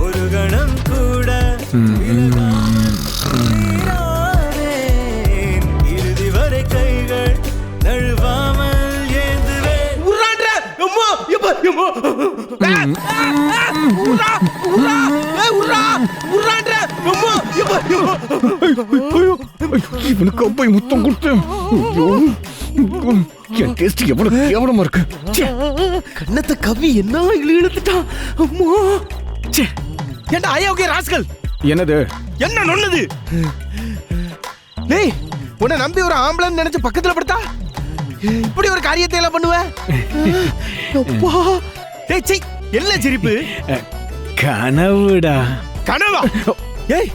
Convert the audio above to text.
ഒരു ഗണം കൂടെ ഇറുതി വരെ കൈകൾ നഴുവാമൽ ഏന്തുവേ இவனுக்கு அப்பா முத்தம் கொடுத்தேன் என் டேஸ்ட் எவ்வளவு கேவலமா இருக்கு. கண்ணத்தை கவி என்ன இழு இழுத்துட்டான் அம்மா. ஏன்டா அயோக்கிய ராஸ்கல்? என்னது? என்ன நொண்ணுது? டேய் உன்னை நம்பி ஒரு ஆம்பளை நினைச்சு பக்கத்துல படுத்தா? இப்படி ஒரு காரியத்தை எல்லாம் பண்ணுவ? அப்பா. டேய் சீ என்ன சிரிப்பு? கனவுடா. கனவா? ஏய்